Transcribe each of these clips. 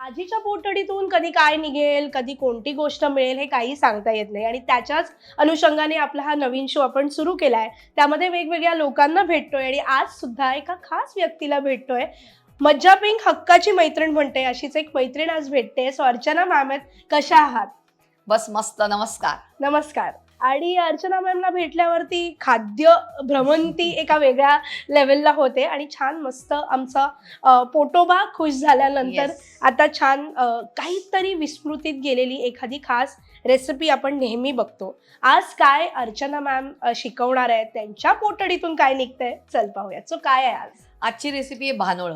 आजीच्या पोटडीतून कधी काय निघेल कधी कोणती गोष्ट मिळेल हे काही सांगता येत नाही. आणि त्याच्याच अनुषंगाने आपला हा नवीन शो आपण सुरू केलाय. त्यामध्ये वेगवेगळ्या लोकांना भेटतोय आणि आज सुद्धा एका खास व्यक्तीला भेटतोय. मज्जा पिंक हक्काची मैत्रीण म्हणते अशीच एक मैत्रीण आज भेटते. सो अर्चना मॅम आहेत कशा आहात? बस मस्त नमस्कार. नमस्कार. आणि अर्चना मॅमला भेटल्यावरती खाद्य भ्रमंती एका वेगळ्या लेवलला होते. आणि छान मस्त आमचा पोटोबा खुश झाल्यानंतर. आता छान काहीतरी विस्मृतीत गेलेली एखादी खास रेसिपी आपण नेहमी बघतो. आज काय अर्चना मॅम शिकवणार आहेत? त्यांच्या पोटडीतून काय निघतंय? चल पाहूयात. सो काय आहे आज? आजची रेसिपी आहे भानोळ.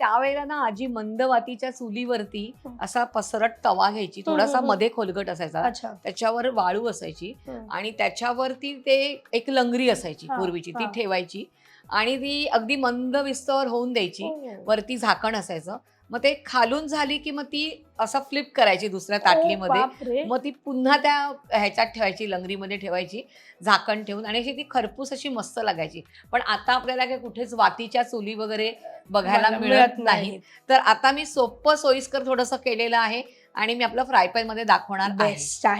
त्यावेळेला ना आजी मंदवातीच्या चुलीवरती असा पसरट तवा घ्यायची थोडासा. मध्ये खोलगट असायचा त्याच्यावर वाळू असायची. आणि त्याच्यावरती ते एक लंगरी असायची हा, पूर्वीची ती हा. ठेवायची आणि ती अगदी मंद विस्तवर होऊन द्यायची ओ. वरती झाकण असायचं मग ते खालून झाली की मग ती असं फ्लिप करायची दुसऱ्या ताटलीमध्ये. मग ती पुन्हा त्या ह्याच्यात ठेवायची लंगरीमध्ये ठेवायची झाकण ठेवून आणि अशी ती खरपूस अशी मस्त लागायची. पण आता आपल्याला काय कुठेच वातीच्या चुली वगैरे बघायला बघा- मिळत नाही. तर आता मी सोपं सोयीस्कर थोडंसं केलेलं आहे आणि मी आपलं फ्राय पॅनमध्ये दाखवणार आहे.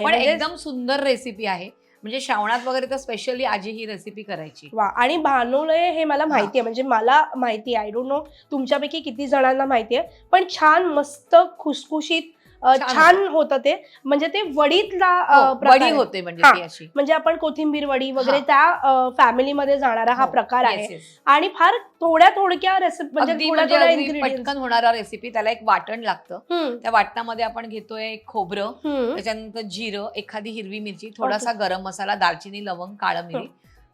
पण म्हणजे एकदम सुंदर रेसिपी आहे. म्हणजे श्रावणात वगैरे तर स्पेशली आजी ही रेसिपी करायची. वा आणि भानोळे हे मला माहिती आहे म्हणजे मला माहिती आहे आय डोंट नो तुमच्यापैकी किती जणांना माहिती आहे पण छान मस्त खुसखुशीत छान होतं. ते. म्हणजे ते वडीतला हो, वडी. होते म्हणजे अशी. म्हणजे आपण कोथिंबीर वडी वगैरे. त्या फॅमिलीमध्ये जाणारा हा हो, प्रकार आहे. आणि फार थोड्या थोडक्या रेसिपी म्हणजे म्हणजे. पटकन होणारा रेसिपी त्याला एक वाटण लागतं. त्या वाटणामध्ये आपण घेतोय खोबरं. त्याच्यानंतर जिरं एखादी हिरवी मिरची थोडासा गरम मसाला दालचिनी लवंग काळं मिरी.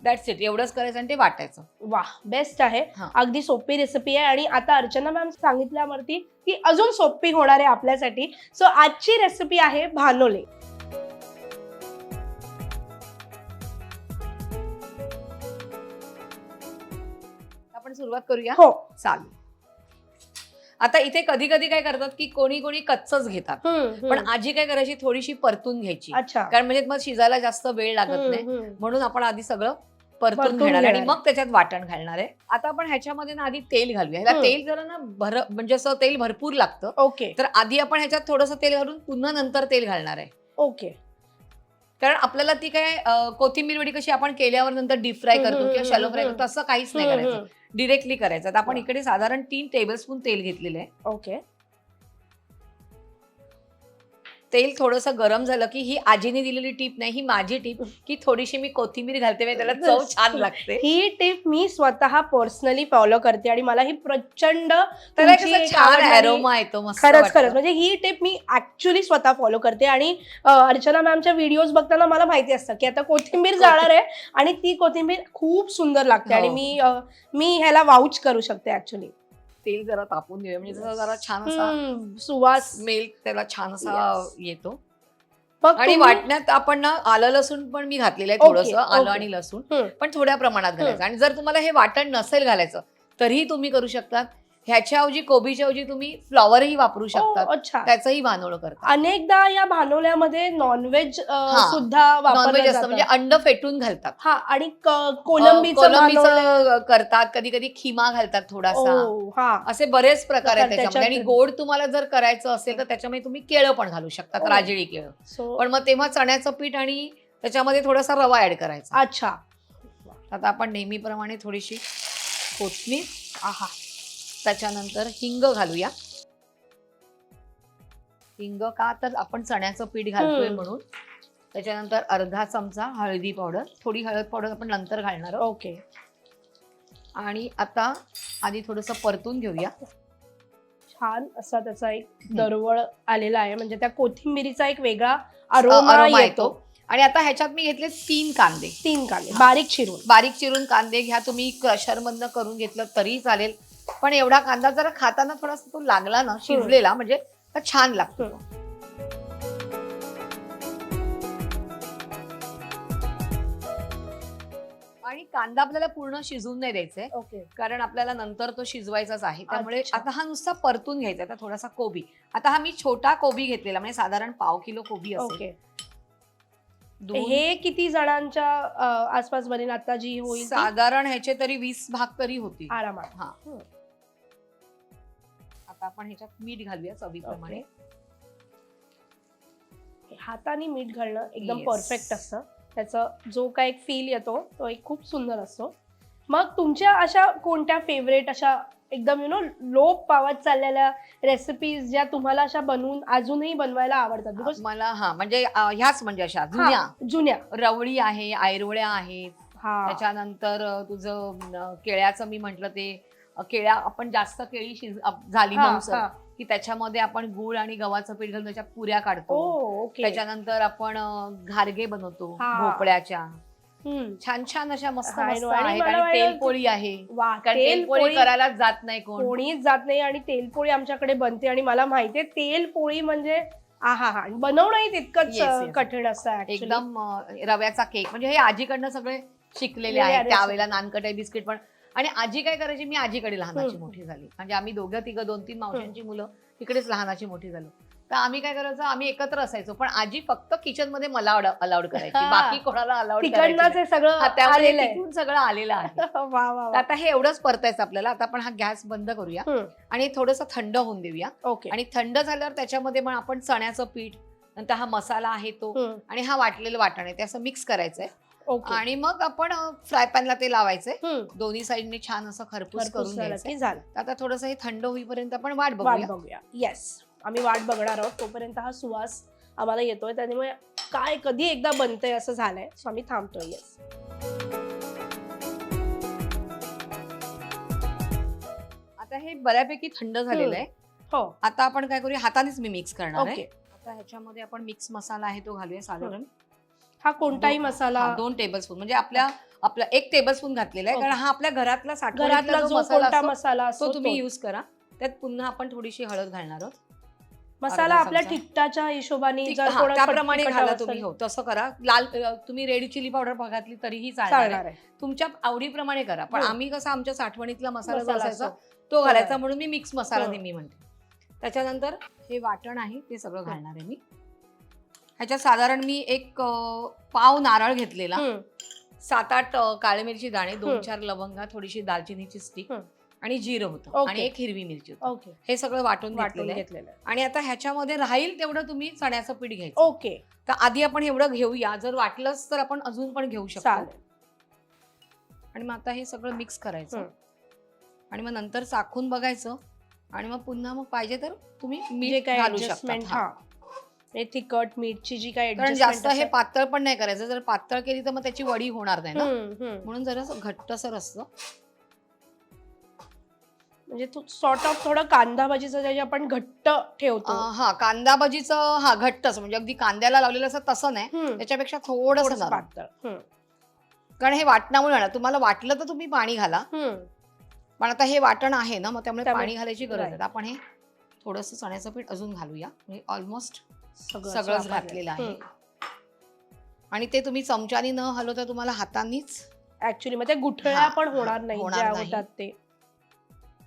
दॅट्स इट एवढंच करायचं आणि ते वाटायचं. वा बेस्ट आहे. हा. अगदी सोपी रेसिपी आहे आणि आता अर्चना मॅम सांगितल्यावरती ती अजून सोपी होणार आहे आपल्यासाठी. सो आजची रेसिपी आहे भानोले. आपण सुरुवात करूया? हो. चालेल. आता इथे कधी कधी काय करतात की कोणी कोणी कच्चच घेतात. हम्म. पण आजी काय करायची? थोडीशी परतून घ्यायची. अच्छा. कारण म्हणजे मग शिजायला जास्त वेळ लागत नाही. म्हणून आपण आधी सगळं परतून परतून घेणार आणि घेणार. मग त्याच्यात वाटण घालणार आहे. आता आपण ह्याच्यामध्ये ना आधी तेल घालूया. ह्याला. तेल जरा ना भर म्हणजे असं तेल भरपूर लागतं. ओके. तर आधी आपण ह्याच्यात थोडंसं तेल घालून पुन्हा नंतर तेल घालणार आहे. ओके. कारण आपल्याला ती काय अं, कोथिंबीर वडी कशी आपण केल्यावर नंतर डीप फ्राय करतो किंवा शॅलो फ्राय. करतो तसं काहीच नाही करायचं. डिरेक्टली करायचं. आपण. इकडे साधारण तीन टेबलस्पून तेल घेतलेलं आहे. ओके. तेल थोडंसं गरम झालं की ही आजीने दिलेली टीप नाही ही माझी टीप की थोडीशी मी कोथिंबीर घालते म्हणजे त्याला चव छान लागते ही टिप मी स्वतः पर्सनली फॉलो करते आणि मला ही प्रचंड त्याला तुमची कसं एक छान आवडणारी- अरोमा येतो मस्त खरंच वाटतं. खरंच म्हणजे ही टिप मी ऍक्च्युली स्वतः फॉलो करते आणि अ, अर्चना मॅमच्या व्हिडिओज बघताना मला माहिती असतं की आता कोथिंबीर जाणार आहे आणि ती कोथिंबीर खूप सुंदर लागते आणि हो. मी अ, मी ह्याला वाऊच करू शकते ऍक्च्युली तेल जरा तापून घेऊया म्हणजे त्याचा जरा छान असा सुवास स्मेल त्याला छान असा Yes. येतो मग आणि तुम्ही- वाटण्यात आपण ना आलं लसूण पण मी घातलेलं आहे Okay, थोडंसं आलं okay. आणि लसूण हम्म. पण थोड्या प्रमाणात घालायचं आणि जर तुम्हाला हे वाटण नसेल घालायचं तरीही तुम्ही करू शकता ह्याच्या ऐवजी कोबीच्या ऐवजी तुम्ही फ्लॉवरही वापरू शकता अच्छा त्याचंही भानोळ करता अनेकदा या भानवल्यामध्ये नॉनव्हेज. सुद्धा नॉनव्हेज असतं म्हणजे अंड फेटून घालतात. हा आणि क- कोलंबीचं करतात कधी कधी खिमा घालतात थोडासा. हा. असे बरेच प्रकार आहेत त्याच्यामध्ये. आणि गोड तुम्हाला जर करायचं असेल तर त्याच्यामध्ये तुम्ही केळं पण घालू शकतात. राजळी केळं. पण मग तेव्हा चण्याचं पीठ आणि त्याच्यामध्ये थोडासा रवा ऍड करायचा. अच्छा. आता आपण नेहमीप्रमाणे थोडीशी कोथमीर आहा. त्याच्यानंतर हिंग घालूया. हिंग का तर आपण चण्याचं पीठ घालतोय. म्हणून. त्याच्यानंतर अर्धा चमचा हळदी पावडर. थोडी हळद पावडर आपण नंतर घालणार ओके. आणि आता आधी थोडस परतून घेऊया. छान असा त्याचा एक दरवळ आलेला आहे. म्हणजे त्या कोथिंबिरीचा एक वेगळा अरोमा येतो. येतो. आणि आता ह्याच्यात मी घेतले तीन कांदे. तीन कांदे. बारीक चिरून. बारीक चिरून कांदे. घ्या तुम्ही क्रशर मधनं करून घेतलं तरी चालेल. पण एवढा कांदा जरा खाताना थोडासा तो लागला ना शिजलेला म्हणजे छान लागतो. आणि कांदा आपल्याला पूर्ण शिजून नाही द्यायचंय ओके. कारण आपल्याला नंतर तो शिजवायचाच आहे. त्यामुळे अच्छा. आता हा नुसता परतून घ्यायचा आता थोडासा कोबी. आता हा मी छोटा कोबी घेतलेला म्हणजे साधारण पाव किलो कोबी असेल. ओके. दोन- हे किती जणांच्या अ, आसपास बनेल आता जी होईल ती? साधारण ह्याचे तरी वीस भाग तरी होती आरामात. हा. आता आपण ह्याच्यात मीठ घालूया चवीप्रमाणे. हाताने मीठ घालणं एकदम Yes. परफेक्ट असतं. त्याचा जो काय एक फील येतो तो एक खूप सुंदर असतो. मग तुमच्या अशा कोणत्या फेवरेट अशा एकदम यु नो लोप पावत चाललेल्या रेसिपीज ज्या तुम्हाला अशा बनवून अजूनही बनवायला आवडतात? बिकॉज मला हा म्हणजे अ, ह्याच म्हणजे अशा जुन्या. जुन्या. रवळी आहे आयरोळ्या आहेत. हा. त्याच्यानंतर अ, तुझं अ, केळ्याचं मी म्हंटल ते केळ्या आपण जास्त केळी शिज झाली हा, मऊसर हा. की त्याच्यामध्ये आपण गुळ आणि गव्हाचं पीठ घालून त्याच्या पुऱ्या ओ काढतो ओके त्याच्यानंतर आपण अ, घारगे बनवतो हा. भोपळ्याच्या हम्म. छान छान अशा मस्त मस्त आणि आहेत मला आणि वाटलं- तेलपोळी आहे वा कारण तेलपोळी तेलपोळी करायला जात नाही कोण कोणीच जात नाही आणि तेलपोळी आमच्याकडे बनते आणि मला माहितीये तेलपोळी म्हणजे आहा हा आणि बनवणंही तितकंच Yes, अं, yes. कठीण असतं actually. एकदम अ, रव्याचा केक म्हणजे हे आजीकडनं सगळे शिकलेले आहेत. त्यावेळेला नानकटाई बिस्किट पण आणि आजी काय करायची? मी आजीकडे लहानाची. मोठी झाली. म्हणजे आम्ही दोघं तिघं दोन तीन मावशांची मुलं तिकडेच लहानाची मोठी झालो. तर आम्ही काय करायचो? आम्ही एकत्र असायचो. पण आजी फक्त किचनमध्ये मला अलाउड करायची. बाकी कोणाला अलाउड सगळं सगळं आलेलं आहे. आता हे एवढंच परतायचं आपल्याला. आता आपण हा गॅस बंद करूया. आणि थोडंसं थंड होऊन देऊया. ओके. आणि थंड झाल्यावर त्याच्यामध्ये मग आपण चण्याचं पीठ नंतर हा मसाला आहे तो. आणि हा वाटलेलं वाटण. आहे ते असं मिक्स करायचंय. आणि मग आपण फ्राय पॅनला ते लावायचंय. दोन्ही साईडने छान असं खरपूस करून झालं आता थोडंसं हे थंड होईपर्यंत आपण वाट बघूया. येस आम्ही वाट बघणार आहोत. तोपर्यंत हा सुवास आम्हाला येतोय. त्यामुळे काय कधी एकदा बनतंय असं झालंय. सो आम्ही थांबतोय. येस आता हे बऱ्यापैकी थंड झालेलं आहे. हो. आता आपण काय करूया? हातानेच मी मिक्स करणार आहे. आता ह्याच्यामध्ये आपण मिक्स मसाला आहे तो घालूया साधारण. हा कोणताही मसाला हा, दोन टेबल स्पून म्हणजे आपल्या आपला एक टेबल स्पून घातलेला आहे. कारण हा आपल्या घरातला घरातला जो मसाला कोणता मसाला असतो तो तुम्ही. युज करा त्यात पुन्हा आपण थोडीशी हळद घालणार आहोत मसाला आपल्या. तिखटाच्या हिशोबाने हा, त्याप्रमाणे घाला तुम्ही हो तसं करा लाल तुम्ही रेड चिली पावडर घातली तरीही चालणार आहे. तुमच्या आवडीप्रमाणे करा पण हो. आम्ही कसं आमच्या साठवणीतला मसाला जो असायचा. तो घालायचा हो. म्हणून मी मिक्स मसाला हो. नेहमी म्हणते त्याच्यानंतर हे वाटण आहे ते सगळं हो. घालणार आहे मी ह्याच्यात साधारण मी एक अ, पाव नारळ घेतलेला. सात आठ अ, काळी मिरची दाणे दोन. चार लवंगा थोडीशी दालचिनीची स्टिक. आणि जिरं होतं ओके. आणि एक हिरवी मिरची होती ओके हे सगळं वाटून वाटून घेतलेलं आहे घेतलेलं आहे. आणि आता ह्याच्यामध्ये राहील तेवढं तुम्ही चण्याचं पीठ घ्यायचं ओके तर आधी आपण एवढं घेऊया जर वाटलंच तर आपण अजून पण घेऊ शकतो चालेल आणि मग आता हे सगळं मिक्स करायचं. आणि मग नंतर चाखून बघायचं आणि मग पुन्हा मग पाहिजे तर तुम्ही जे मीठ काय घालू शकता हा. हे तिखट मीठची जी काय कारण जास्त हे. पातळ पण नाही करायचं. जर पातळ केली तर मग त्याची वडी होणार नाही ना. म्हणून जरा घट्टसर असतं. म्हणजे तू सॉर्ट ऑफ थोडं कांदा भाजीचं जे आपण घट्ट ठेवतो. हा कांदा भजीचं हा घट्टच म्हणजे अगदी कांद्याला लावलेलं असं तसं नाही. त्याच्यापेक्षा थोडस थोडंसं पातळ. कारण हे वाटणामुळे होणार. तुम्हाला वाटलं तर तुम्ही पाणी घाला. पण आता हे वाटण आहे ना मग त्यामुळे पाणी घालायची गरज तर आपण हे थोडंसं चण्याचं पीठ अजून घालूया. म्हणजे ऑलमोस्ट सगळंच. घातलेलं आहे. आणि ते तुम्ही चमच्यानी न हलवता तुम्हाला हातानीच ऍक्च्युली मग ते गुठळ्या पण होणार नाही होणार नाही. होतात ते.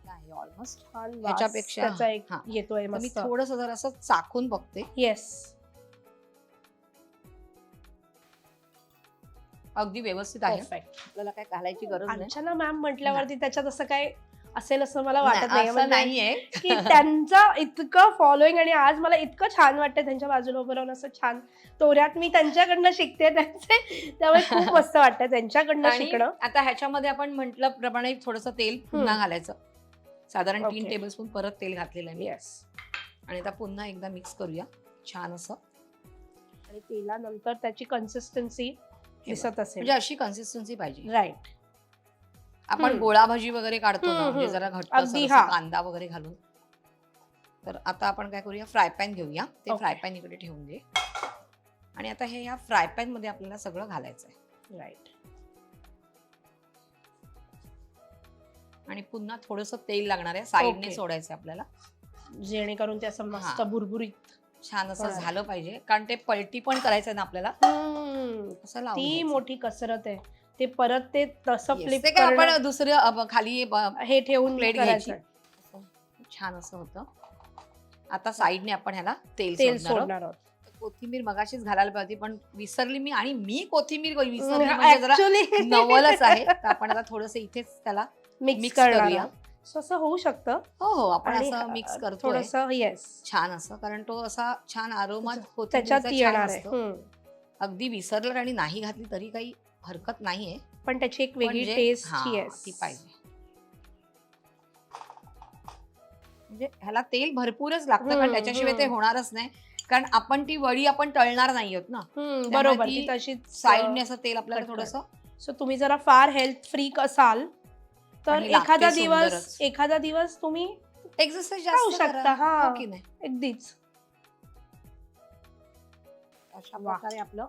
आहे ऑलमोस्ट छान वास ह्याच्यापेक्षा- त्याचा एक हा. येतोय मी मस्त. थोडस जर असं चाखून बघते. येस अगदी व्यवस्थित आहे. परफेक्ट आपल्याला काय घालायची गरज नाही. मॅम म्हटल्यावरती त्याच्यात असं काय असेल असं मला वाटत नाही, असं म्हणजे नाहीये. की त्यांचा इतकं फॉलोईंग आणि आज मला इतकं छान वाटतं त्यांच्या बाजूला उभं राहून असं छान तोऱ्यात मी त्यांच्याकडनं शिकते त्यांचे. त्यामुळे खूप मस्त वाटतं त्यांच्याकडनं आणि शिकणं. आता ह्याच्यामध्ये आपण म्हटलं प्रमाणे थोडस तेल पुन्हा. घालायचं. साधारण तीन Okay. टेबल स्पून परत तेल घातलेलं आहे मी. येस आणि आता पुन्हा एकदा मिक्स करूया. छान असं. आणि तेलानंतर त्याची कन्सिस्टन्सी दिसत असेल. म्हणजे अशी कन्सिस्टन्सी पाहिजे. राईट आपण. गोळा भाजी वगैरे काढतो ना हम्म, म्हणजे हम्म. जरा घट्ट अगदी. कांदा वगैरे घालून तर आता आपण काय करूया फ्राय पॅन घेऊया ते Okay. फ्राय पॅन इकडे ठेवून दे आणि आता हे या फ्राय पॅनमध्ये आपल्याला सगळं घालायचं आहे राईट आणि पुन्हा थोडस तेल लागणार आहे साईडने Okay. सोडायचं आहे आपल्याला जेणेकरून ते असं मस्त हा. बुरबुरीत छान असं बरं. झालं पाहिजे कारण ते पलटी पण करायचं आहे ना आपल्याला हम्म. असं लावून ती घ्यायचं. मोठी कसरत आहे ते परत ते तसं Yes, फ्लिप ते काय आपण दुसरं खाली ब- हे ठेवून प्लेट करायचं. घ्यायची छान असं होतं. आता साईडने आपण ह्याला तेल तेल सोडणार आहोत. सोडणार आहोत. कोथिंबीर मगाशीच घालायला पाहिजे पण विसरली मी आणि मी कोथिंबीर विसरली म्हणजे जरा नवलच आहे. तर आपण आता थोडस इथेच त्याला मिक्स करूया. So असं होऊ शकतं. हो हो आपण आणि असं मिक्स करतो थोडस येस छान असं कारण तो असा छान आरोमा त्याच्यात येणार आहे. हम्म. अगदी विसरलं आणि नाही घातली तरी काही हरकत नाहीये. पण त्याची एक वेगळी जे- टेस्ट हा, ती पाहिजे. म्हणजे ह्याला तेल भरपूरच लागतं कारण हम्म, त्याच्याशिवाय ते हम्म. होणारच नाही. कारण आपण ती वडी आपण तळणार नाही आहोत ना बरोबर ती ती तशीच साईडने असं तेल आपल्याला थोडस सो तुम्ही जरा फार हेल्थ फ्रीक असाल तर आणि लागते एखादा दिवस सुंदरच. एखादा दिवस तुम्ही एक्सरसाइज खाऊ जास्त शकता करा. हा. हो की नाही? अगदीच. अशा वा. प्रकारे आपलं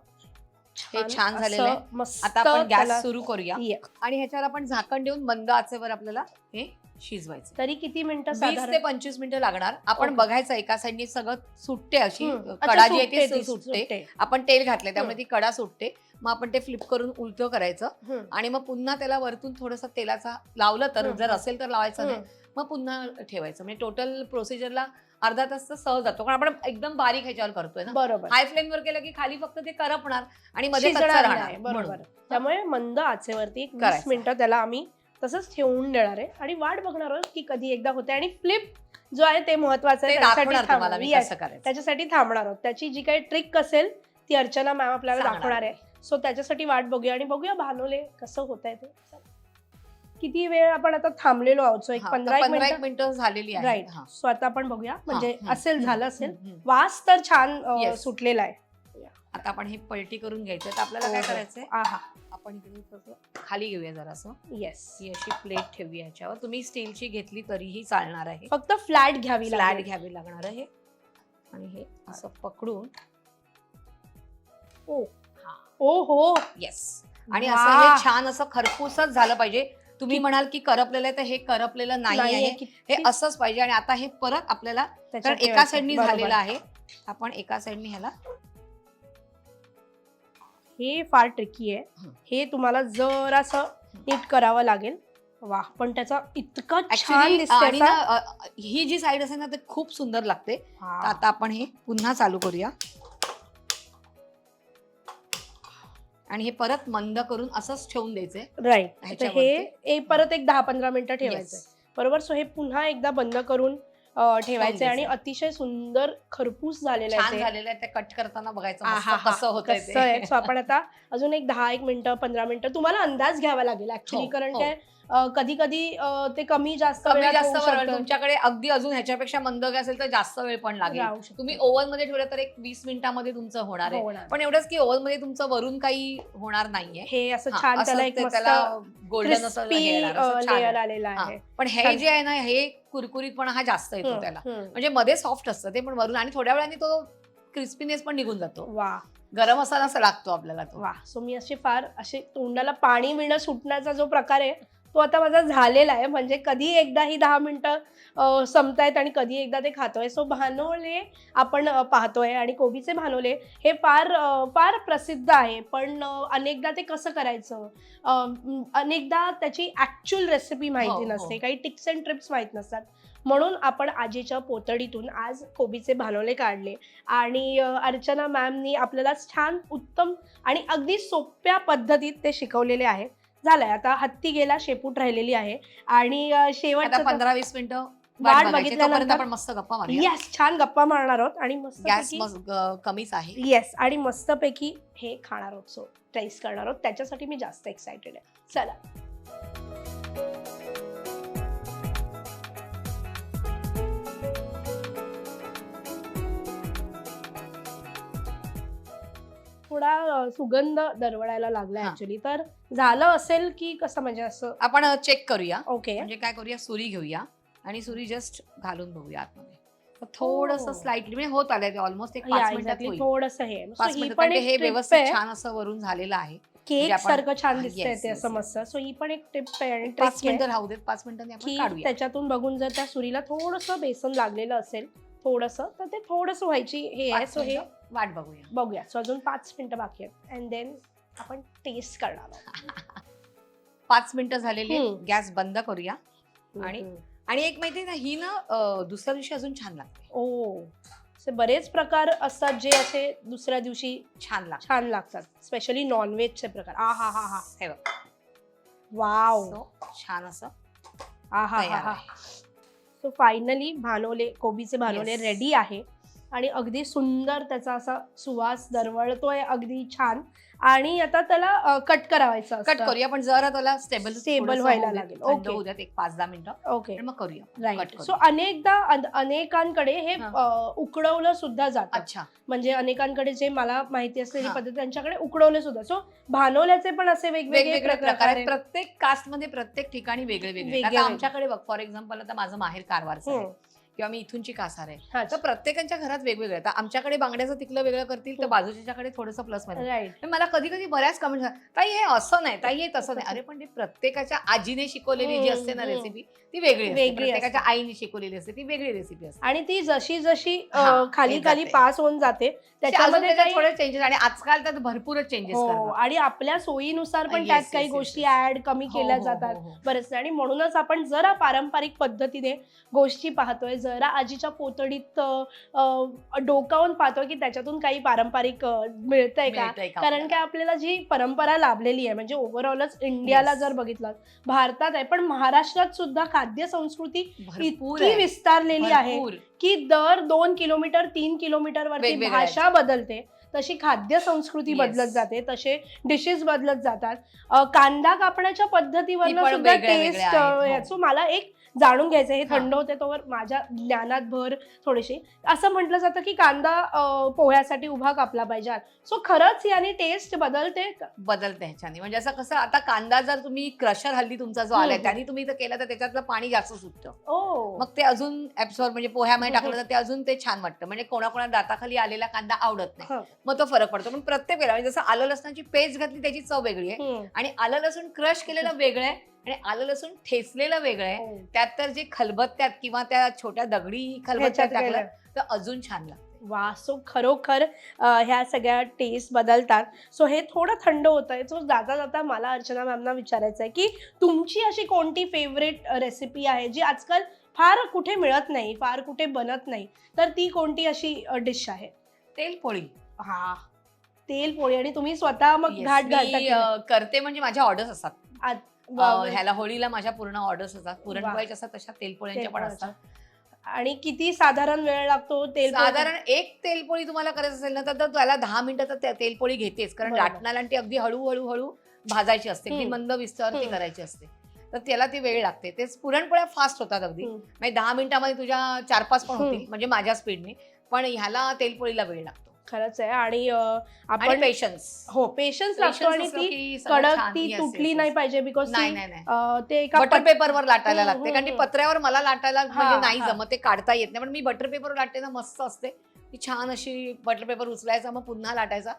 हे छान झालेलं आहे. आता आपण गॅस सुरू करूया. आणि ह्याच्यावर आपण झाकण देऊन मंद आचेवर आपल्याला हे शिजवायचं तरी किती मिनिटं वीस ते पंचवीस मिनिटं लागणार आपण. बघायचं एका साईडने सगळं सुटते अशी कडा जी आहे सुटते ती सुटते. आपण तेल घातलंय त्यामुळे. ती कडा सुटते मग आपण ते फ्लिप करून उलटं करायचं. आणि मग पुन्हा त्याला वरतून थोडस तेलाचा लावलं तर. जर असेल तर लावायचं नाही. मग पुन्हा ठेवायचं म्हणजे टोटल प्रोसिजरला अर्धा तास तर सहज जातो. कारण आपण एकदम बारीक ह्याच्यावर करतोय ना. बरोबर. हाय फ्लेम वर केलं की खाली फक्त ते करपणार आणि मध्ये कच्चं राहणार बरोबर. त्यामुळे मंद आचेवरती एक वीस. मिनिटं त्याला आम्ही तसंच ठेवून देणार आहे. आणि वाट बघणार आहोत की कधी एकदा होते आणि फ्लिप जो आहे ते महत्वाचं आहे. त्याच्यासाठी थांबणार. आहोत. त्याची जी काही ट्रिक असेल ती अर्चना मॅम आपल्याला. दाखवणार आहे. सो त्याच्यासाठी वाट बघूया आणि बघूया भानवले कसं होत आहे ते. किती वेळ आपण आता थांबलेलो आहोत? सो एक हा, पंधरा एक पंधरा एक मिनिटं मिनिटं झालेली आहे. राईट हा. सो आता आपण बघूया. म्हणजे हम्म, असेल हम्म, झालं असेल. हम्म. वास तर छान अं, Yes. सुटलेला आहे. आता आपण हे पलटी करून घ्यायचं तर आपल्याला काय हो, हो. करायचंय आहा आपण इकडे थोडंसं खाली घेऊया जरासं. येस ही अशी प्लेट ठेवूया ह्याच्यावर तुम्ही स्टीलची घेतली तरीही चालणार आहे. फक्त फ्लॅट घ्यावी फ्लॅट लागेल घ्यावी लागणार आहे. आणि हे असं पकडून. ओ. ओ हो येस आणि. असं हे छान असं खरपूसच झालं पाहिजे. तुम्ही म्हणाल की करपलेलं आहे तर हे करपलेलं नाही आहे. हे असंच पाहिजे आणि आता हे परत आपल्याला कारण एका. साईडनी. झालेलं आहे. आपण एका साईडनी ह्याला हे फार ट्रिकी आहे. हं. तुम्हाला जरासं नीट करावं लागेल. वा पण त्याचा इतका छान ही जी साईड असेल ना ते खूप सुंदर लागते. आता आपण हे पुन्हा चालू करूया. आणि हे परत मंद करून असंच ठेवून द्यायचंय राईट. हे हे परत एक दहा पंधरा मिनिटं ठेवायचं. बरोबर सो हे पुन्हा एकदा बंद करून ठेवायचं आणि. अतिशय सुंदर खरपूस झालेलं आहे ते. कट करताना बघायचं मस्त आहाहा, कसं होतंय कसं आहे ते सो आपण आता अजून एक दहा एक मिनिटं पंधरा मिनिटं तुम्हाला अंदाज घ्यावा लागेल ऍक्च्युली हो, कारण हो. काय कधी कधी ते कमी जास्त कमी जास्त वेळ. तुमच्याकडे अगदी अजून ह्याच्यापेक्षा मंद असेल तर जास्त वेळ पण लागेल. तुम्ही ओव्हनमध्ये ठेवलं तर एक वीस मिनिटामध्ये तुमचं होणार आहे. पण एवढंच की ओव्हनमध्ये तुमचं वरून काही होणार नाहीये हे असं छान असं त्याला गोल्डन असं असं. आलेला. आहे पण हे. जे आहे ना हे कुरकुरीतपणा हा जास्त येतो त्याला. म्हणजे मध्ये सॉफ्ट असतं ते पण वरून आणि थोड्या वेळाने तो क्रिस्पीनेस पण निघून जातो वा गरम मसाला असा लागतो आपल्याला तो वा सो मी अशी फार असे तोंडाला पाणी मिळणं सुटण्याचा जो प्रकार आहे तो आता माझा झालेला आहे. म्हणजे कधी एकदा ही दहा मिनिटं संपतायत आणि कधी एकदा ते खातोय. सो भानवले आपण पाहतोय आणि कोबीचे भानवले हे फार फार प्रसिद्ध आहे. पण अनेकदा ते कसं करायचं? अनेकदा त्याची ऍक्च्युअल रेसिपी माहिती हो, हो. नसते. काही टिप्स अँड ट्रिप्स माहीत नसतात. म्हणून आपण आजीच्या पोतडीतून आज कोबीचे भानवले काढले. आणि अर्चना मॅमनी आपल्याला छान उत्तम आणि अगदी सोप्या पद्धतीत ते शिकवलेले आहे. झालंय. आता हत्ती गेला शेपूट राहिलेली आहे. आणि शेवटचं पंधरा वीस मिनिटं वाट बघितल्यानंतर- आपण मस्त गप्पा मारूया. येस छान गप्पा मारणार आहोत. आणि मस्त गॅस कमीच आहे. येस आणि मस्तपैकी हे खाणार आहोत. सो टेस्ट करणार आहोत. त्याच्यासाठी मी जास्त एक्सायटेड आहे. चला. थोडा सुगंध दरवळायला लागला हा. ऍक्च्युली तर झालं असेल की कसं म्हणजे असं? आपण चेक करूया. ओके. म्हणजे काय करूया? सुरी घेऊया आणि सुरी जस्ट घालून बघूया आतमध्ये. थोडस Oh. स्लाइटली म्हणजे होत आलंय ऑलमोस्ट एक पाच मिनिटात थोडस हे. पाच ही मिनिटात एक हे व्यवस्थित. छान असं वरून झालेलं आहे. केक म्हणजे सारखं छान हा, दिसतंय ते असं. मस्त. सो ही पण एक टिप आहे पाच मिनिटं राहू देत पाच मिनिटांनी आपण की काढूया. त्याच्यातून बघून जर त्या सुरीला थोडस बेसन लागलेलं असेल थोडस तर ते थोडस व्हायची हे आहे. सो हे वाट बघूया. बघूया. सो अजून पाच मिनिटं बाकी आहेत. अँड देन आपण टेस्ट करणार आहोत. पाच मिनिटं झालेली हम्म. गॅस बंद करूया. आणि-. आणि एक माहिती ना ही ना अं, दुसऱ्या दिवशी अजून छान लागते. ओ. असे बरेच प्रकार असतात जे असे दुसऱ्या दिवशी छान लागते छान लागतात. स्पेशली नॉनव्हेजचे प्रकार. आ हा हा हा. हे बघ. वाव So, छान असं हा हा. तयार हा आहे. सो फायनली भानोले कोबीचे भानोले Yes. रेडी आहे. आणि अगदी सुंदर त्याचा असा सुवास दरवळतोय अगदी छान. आणि आता त्याला कट करावायचं कट करूया पण जरा त्याला स्टेबल Stable व्हायला लागेल. द्यात एक पाच दहा मिनिटं. ओके मग करूया. Right so. अनेकदा अन- अनेकांकडे हे हा. उकडवलं सुद्धा जातं. अच्छा. म्हणजे अनेकांकडे जे मला माहिती असलेली हा. पद्धत त्यांच्याकडे उकडवले सुद्धा. सो भानवल्याचे पण असे वेगवेगळे प्रकार आहेत. प्रत्येक कास्टमध्ये प्रत्येक ठिकाणी वेगळे वेगळे. आमच्याकडे बघ फॉर एक्झाम्पल आता माझं माहेर कारवारचं हम्म. किंवा मी इथूनची कासार आहे हा, तर प्रत्येकाच्या घरात वेगवेगळे. आता आमच्याकडे बांगड्याचं तिकलं वेगळं करतील तर हम्म. बाजूच्याकडे थोडंसं प्लसमध्ये मला कधी कधी बऱ्याच कमेंट ताई हे असं नाही ताई हे तसं नाही अरे पण ते प्रत्येकाच्या आजीने शिकवलेली जी असते ना रेसिपी ती वेगळी प्रत्येकाच्या. आईने शिकवलेली असते ती वेगळी रेसिपी असते आणि ती जशी जशी हा, खाली खाली. पास होऊन जाते त्याच्यामध्ये काही थोडे चेंजेस आणि आजकाल तर भरपूरच चेंजेस हो आणि आपल्या सोयीनुसार पण Yes, त्यात काही गोष्टी. ऍड कमी हो, केल्या जातात बरेच आणि म्हणूनच आपण जरा पारंपरिक पद्धतीने गोष्टी पाहतोय जरा आजीच्या पोतडीत डोकावून पाहतोय की त्याच्यातून काही पारंपरिक मिळतंय का कारण का आपल्याला जी परंपरा लाभलेली आहे म्हणजे ओव्हरऑलच इंडियाला. जर बघितलं भारतात आहे पण महाराष्ट्रात सुद्धा खाद्य संस्कृती भरपूर इतकी. विस्तारलेली आहे भरपूर. की दर दोन किलोमीटर तीन किलोमीटर वरती वेगवेगळ्या आहेत. भाषा बदलते तशी खाद्य संस्कृती Yes. बदलत जाते तसे डिशेस बदलत जातात अ, कांदा कापण्याच्या पद्धतीवर पण सुद्धा वेगळ्या वेगळ्या टेस्ट आहेत, हो. सो मला एक जाणून घ्यायचं हे. थंड होते तोवर माझ्या ज्ञानात भर थोडीशी असं म्हटलं जातं की कांदा पोह्यासाठी उभा कापला पाहिजे सो खरंच याने टेस्ट बदलते? बदलते ह्याच्याने म्हणजे असं कसं आता कांदा जर तुम्ही क्रशर हल्ली तुमचा जो आलाय. त्यांनी तुम्ही जर केला तर त्याच्यातलं पाणी जास्त सुटतं मग ते अजून ऍब्सॉर्ब म्हणजे पोह्यामध्ये. टाकलं तर ते अजून ते छान वाटतं म्हणजे कोणाकोणा दाताखाली आलेला कांदा आवडत नाही. मग तो फरक पडतो पण प्रत्येक वेळेला म्हणजे जसं आलं लसणाची पेस्ट घातली त्याची चव वेगळी आहे. आणि आलं लसूण क्रश केलेलं वेगळं आहे आणि आलं लसूण ठेचलेलं वेगळं आहे. ओ. त्यात तर जे खलबत्त्यात किंवा त्या छोट्या दगडी खलबत्त्यात टाकलं. तर अजून छान लागतं. वा सो खरोखर ह्या सगळ्या टेस्ट बदलतात. सो हे थोडं थंड होत आहे सो जाता जाता मला अर्चना मॅमना विचारायचं आहे की तुमची अशी कोणती फेवरेट रेसिपी आहे जी आजकाल फार कुठे मिळत नाही फार कुठे बनत नाही? तर ती कोणती अशी डिश आहे? तेल पोळी हा. तेल पोळी आणि तुम्ही स्वतः मग घाट घालता करते म्हणजे माझ्या ऑर्डर्स असतात. वा. ह्याला होळीला माझ्या पूर्ण ऑर्डर्स असतात पुरणपोळ्याच्या असतात तशा तेलपोळ्यांच्या पण. असतात आणि किती साधारण वेळ लागतो तेल साधारण एक तेलपोळी तुम्हाला करायचं असेल ना तर तर त्याला दहा मिनिटं तर ते- तेलपोळी घेतेच कारण बरोबर. लाटणाला आणि ती अगदी हळू हळू भाजायची असते अगदी हम्म. मंद विस्तावर ती हम्म. करायची असते तर त्याला ती वेळ लागते तेच पुरणपोळ्या फास्ट होतात अगदी हम्म. म्हणजे दहा मिनिटामध्ये तुझ्या चार पाच पण हम्म. होतील म्हणजे माझ्या स्पीडने पण ह्याला तेलपोळीला वेळ लागतो खरंच आहे. आणि आपण पेशन्स हो पेशन्स लागतो आणि ती कडक ती तुटली नाही पाहिजे बिकॉज ते एका बटर पेपरवर लाटायला हम्म, लागते. कारण ती हम्म, पत्र्यावर मला लाटायला म्हणजे हा, नाही हा. जमत ते काढता येत नाही. पण मी बटर पेपरवर लाटते ना मस्त असते. ती छान अशी बटर पेपर उचलायचा मग पुन्हा लाटायचा.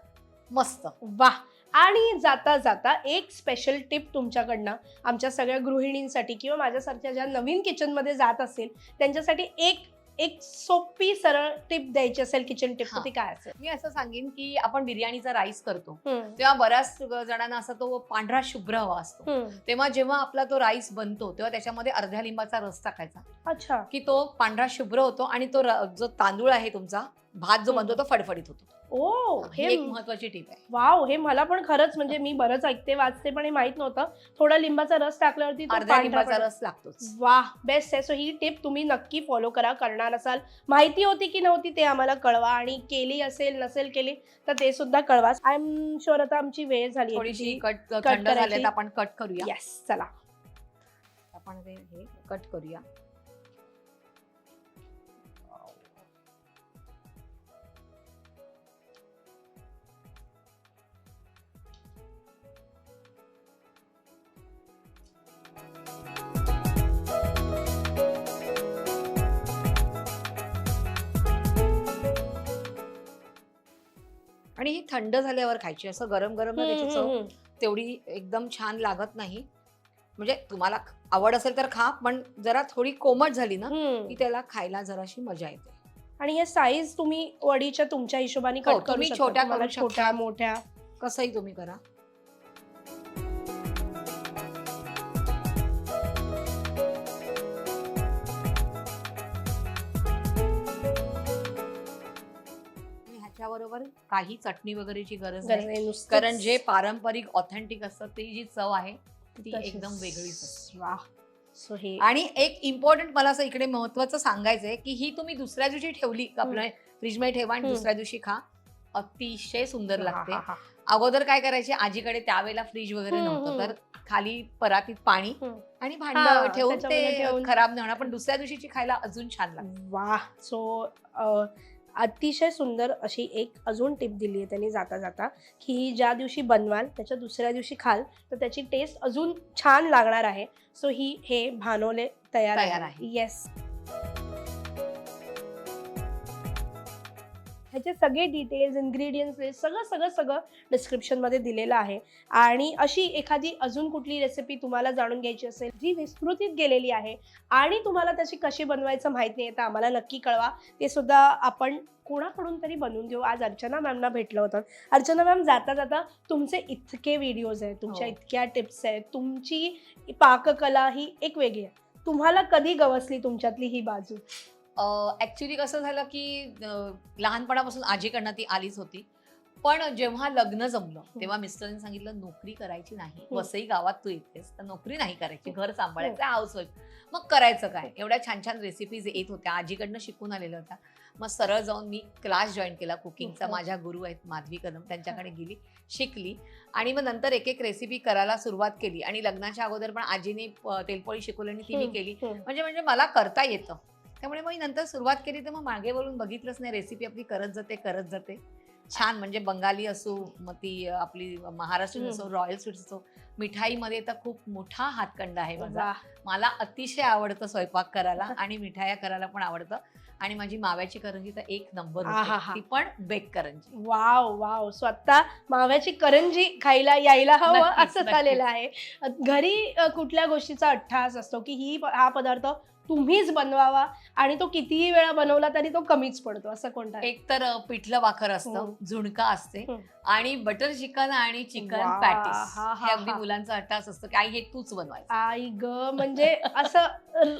मस्त. वा आणि जाता जाता एक स्पेशल टिप तुमच्याकडनं आमच्या सगळ्या गृहिणींसाठी किंवा माझ्यासारख्या ज्या नवीन किचनमध्ये जात असेल त्यांच्यासाठी एक एक सोपी सरळ टिप द्यायची असेल किचन टिप. ती काय असेल? मी असं सांगेन की आपण बिर्याणीचा राईस करतो. तेव्हा बऱ्याच जणांना असा तो पांढरा शुभ्र हवा असतो. तेव्हा जेव्हा आपला तो राईस बनतो तेव्हा त्याच्यामध्ये अर्ध्या लिंबाचा रस टाकायचा. अच्छा. की तो पांढरा शुभ्र होतो आणि तो जो तांदूळ आहे तुमचा भात जो बनतो तो फडफडीत होतो. ओ ही हे एक महत्वाची टीप आहे. वाव हे मला पण खरंच म्हणजे मी बरंच ऐकते वाचते पण हे माहीत नव्हतं. थोडा लिंबाचा रस टाकल्यावरती तो अर्ध्या पांढरा लिंबाचा. रस लागतोच. वा बेस्ट आहे. सो ही टिप तुम्ही नक्की फॉलो करा. करणार असाल माहिती होती की नव्हती ते आम्हाला कळवा. आणि केली असेल नसेल केली तर ते सुद्धा कळवा. आय एम शुअर आता आमची वेळ झाली थोडीशी कट थंड करायची. झाले तर आपण कट करूया. येस चला. आपण ते हे कट करूया. आणि ही थंड झाल्यावर खायची असं गरम गरम ना त्याची चव तेवढी एकदम छान लागत नाही. म्हणजे तुम्हाला आवड असेल तर खा पण जरा थोडी कोमट झाली ना की त्याला खायला जराशी मजा येते. आणि हे साईज तुम्ही वडीच्या तुमच्या हिशोबाने हो, कट करू तुम्ही. छोट्या. छोट्या मोठ्या. कसंही तुम्ही करा. काही चटणी वगैरेची गरज गरज नाही नाही, नुसतंच- कारण जे पारंपरिक ऑथेंटिक असतं ती जी चव आहे ती तशीच. एकदम वेगळीच असते वा सो हे आणि एक इम्पॉर्टंट मला असं इकडे महत्वाचं सांगायचंय की ही तुम्ही दुसऱ्या दिवशी ठेवली आपल्या फ्रीजमध्ये ठेवा आणि हम्म. दुसऱ्या दिवशी खा अतिशय सुंदर लागते हा, हा. अगोदर काय करायचे आजीकडे त्यावेळेला फ्रीज वगैरे हम्म, नव्हतं हम्म. तर खाली परातीत पाणी हम्म. आणि हा, भांड ठेवून त्याच्यामध्ये ते ठेवून. खराब नाही होणार पण दुसऱ्या दिवशीची खायला अजून छान लागते वा सो अतिशय सुंदर अशी एक अजून टिप दिली आहे त्यांनी जाता जाता की ज्या दिवशी बनवाल त्याच्या दुसऱ्या दिवशी खाल तर त्याची टेस्ट अजून छान लागणार आहे. सो ही हे भानोले तयार तयार आहे. आहे. येस ह्याचे सगळे डिटेल्स इन्ग्रेडियंट्स सगळं सगळं सगळं डिस्क्रिप्शनमध्ये दिलेलं आहे. आणि अशी एखादी अजून कुठली रेसिपी तुम्हाला जाणून घ्यायची असेल जी विस्मृतीत गेलेली आहे आणि तुम्हाला त्याची कशी बनवायचं माहीत नाही तर आम्हाला नक्की कळवा. ते सुद्धा आपण कोणाकडून तरी बनवून घेऊ. आज अर्चना मॅमना भेटलं होतं. अर्चना मॅम जाता जाता तुमचे इतके व्हिडिओज आहेत तुमच्या हो. इतक्या टिप्स आहेत. तुमची पाककला ही एक वेगळी आहे. तुम्हाला कधी गवसली तुमच्यातली ही बाजू? ऍक्च्युली कसं झालं की लहानपणापासून आजीकडनं ती आलीच होती. पण जेव्हा लग्न जमलं तेव्हा मिस्टरांनी सांगितलं नोकरी करायची नाही. हम्म. वसई गावात तू येतेस तर नोकरी नाही करायची. घर सांभाळायचं हाऊस वाईफ मग करायचं काय? एवढ्या छान छान रेसिपीज येत होत्या. आजीकडनं शिकून आलेल्या होत्या. मग सरळ जाऊन मी क्लास जॉईन केला कुकिंगचा. माझ्या गुरु आहेत माधवी कदम. त्यांच्याकडे गेली शिकली. आणि मग नंतर एक एक रेसिपी करायला सुरुवात केली. आणि लग्नाच्या अगोदर पण आजीने तेलपोळी शिकवली आणि ती मी. केली. म्हणजे म्हणजे मला करता येतं. त्यामुळे मग मी नंतर सुरुवात केली तर मग मागे वळून बघितलंच नाही रेसिपी आपली करत जाते करत जाते. छान म्हणजे बंगाली असो मग ती आपली महाराष्ट्रीयन असो रॉयल स्वीट्स असो मिठाईमध्ये तर खूप मोठा हातखंड आहे माझा. मला अतिशय आवडतं स्वयंपाक करायला आणि मिठाया करायला पण आवडतं. आणि माझी माव्याची करंजी तर एक नंबर. ती पण बेक करंजी. Wow wow. स्वतः माव्याची करंजी खायला यायला हवं असं. झालेलं आहे. घरी कुठल्या गोष्टीचा अट्ठास असतो की ही हा पदार्थ तुम्हीच बनवावा आणि तो कितीही वेळा बनवला तरी तो कमीच पडतो असं कोणता आहे? एक तर पिठलं भाकर असतं हम्म. झुणका असते. आणि बटर चिकन आणि चिकन वा, पॅटीस हा, हे हा, अगदी हा. मुलांचा अट्टास असतं की आई हे तूच बनवायचं आई ग म्हणजे असं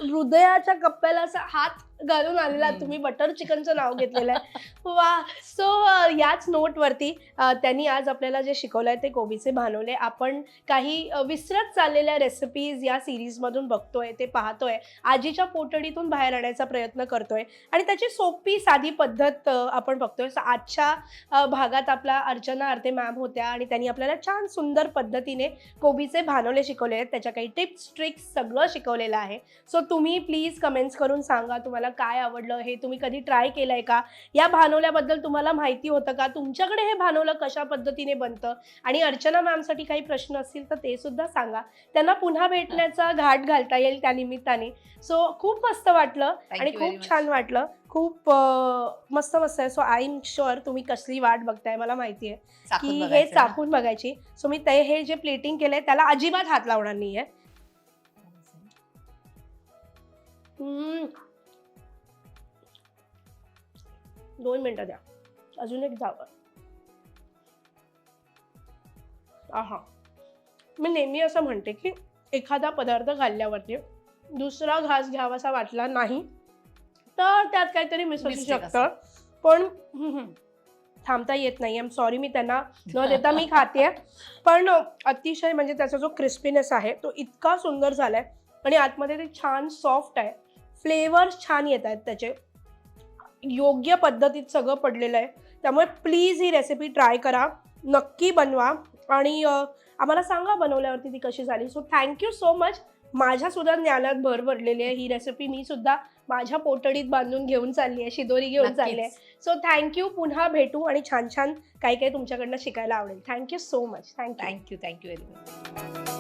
हृदयाच्या कप्प्याला असा हात घालून आलेला. तुम्ही बटर चिकनचं नाव घेतलेलं आहे वा सो याच नोटवरती त्यांनी आज आपल्याला जे शिकवलंय ते कोबीचे भानवले आपण काही विसरत चाललेल्या रेसिपीज या सिरीजमधून बघतोय ते पाहतोय आजीच्या पोटडीतून बाहेर आणायचा प्रयत्न करतोय. आणि त्याची सोपी साधी पद्धत आपण बघतोय. आजच्या भागात आपला अर्चना आरते मॅम होत्या आणि त्यांनी आपल्याला छान सुंदर पद्धतीने कोबीचे भानवले शिकवले आहेत. त्याच्या काही टिप्स ट्रिक्स सगळं शिकवलेलं आहे. सो तुम्ही प्लीज कमेंट्स करून सांगा तुम्हाला काय आवडलं हे तुम्ही कधी ट्राय केलंय का? या भानवल्याबद्दल तुम्हाला माहिती होतं का? तुमच्याकडे हे भानवलं कशा पद्धतीने बनतं? आणि अर्चना मॅमसाठी काही प्रश्न असतील तर ते सुद्धा सांगा. त्यांना पुन्हा भेटण्याचा घाट घालता येईल त्या निमित्ताने. सो खूप मस्त वाटलं Thank आणि you very खूप much. छान वाटलं. खूप अं, मस्त मस्त आहे. सो आय एम शुअर तुम्ही कसली वाट बघताय मला माहिती आहे चाकून की हे बघायचं. ना. चाकून बघायची. सो मी ते हे जे प्लेटिंग केलंय त्याला अजिबात हात लावणार नाहीये. हम्म. दोन मिनिटं द्या. अजून एक जावं. आहा. मी नेहमी असं म्हणते की एखादा पदार्थ खाल्ल्यावरती दुसरा घास घ्यावासा वाटला नाही तर त्यात काहीतरी मिस असू Mistake शकतं. पण. थांबता येत नाही. एम सॉरी मी त्यांना न देता मी खाते. पण अतिशय म्हणजे त्याचा जो क्रिस्पीनेस आहे तो इतका सुंदर झालाय आणि आतमध्ये ते छान सॉफ्ट आहे. फ्लेवर्स छान येत आहेत त्याचे. योग्य पद्धतीत सगळं पडलेलं आहे. त्यामुळे प्लीज ही रेसिपी ट्राय करा. नक्की बनवा. आणि आम्हाला सांगा बनवल्यावरती ती कशी झाली. सो थँक्यू सो मच माझ्या सुद्धा ज्ञानात भर पडलेली आहे. ही रेसिपी मी सुद्धा माझ्या पोटडीत बांधून घेऊन चालली आहे. शिदोरी घेऊन चालली आहे. सो थँक्यू पुन्हा भेटू आणि छान छान काही काही तुमच्याकडनं शिकायला आवडेल. Thank you so much thank you thank you thank you very much